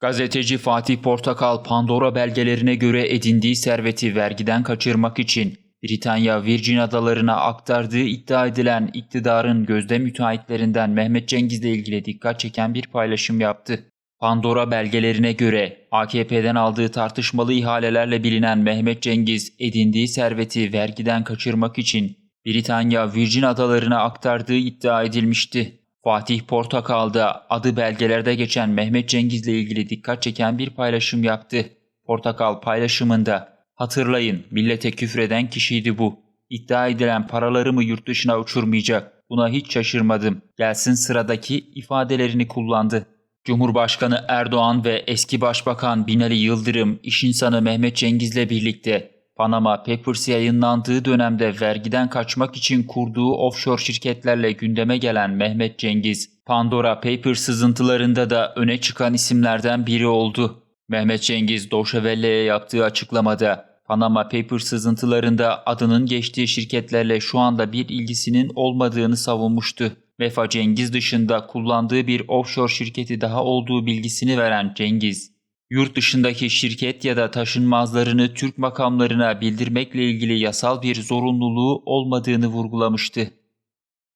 Gazeteci Fatih Portakal Pandora belgelerine göre edindiği serveti vergiden kaçırmak için Britanya Virgin Adalarına aktardığı iddia edilen iktidarın gözde müteahhitlerinden Mehmet Cengiz'le ilgili dikkat çeken bir paylaşım yaptı. Pandora belgelerine göre AKP'den aldığı tartışmalı ihalelerle bilinen Mehmet Cengiz edindiği serveti vergiden kaçırmak için Britanya Virgin Adalarına aktardığı iddia edilmişti. Fatih Portakal da adı belgelerde geçen Mehmet Cengiz'le ilgili dikkat çeken bir paylaşım yaptı. Portakal paylaşımında hatırlayın millete küfreden kişiydi bu. İddia edilen paralarımı yurt dışına uçurmayacak. Buna hiç şaşırmadım. Gelsin sıradaki ifadelerini kullandı. Cumhurbaşkanı Erdoğan ve eski Başbakan Binali Yıldırım, iş insanı Mehmet Cengiz'le birlikte Panama Papers yayınlandığı dönemde vergiden kaçmak için kurduğu offshore şirketlerle gündeme gelen Mehmet Cengiz, Pandora Papers sızıntılarında da öne çıkan isimlerden biri oldu. Mehmet Cengiz, Doşevelle'ye yaptığı açıklamada, Panama Papers sızıntılarında adının geçtiği şirketlerle şu anda bir ilgisinin olmadığını savunmuştu. Vefa Cengiz dışında kullandığı bir offshore şirketi daha olduğu bilgisini veren Cengiz, yurt dışındaki şirket ya da taşınmazlarını Türk makamlarına bildirmekle ilgili yasal bir zorunluluğu olmadığını vurgulamıştı.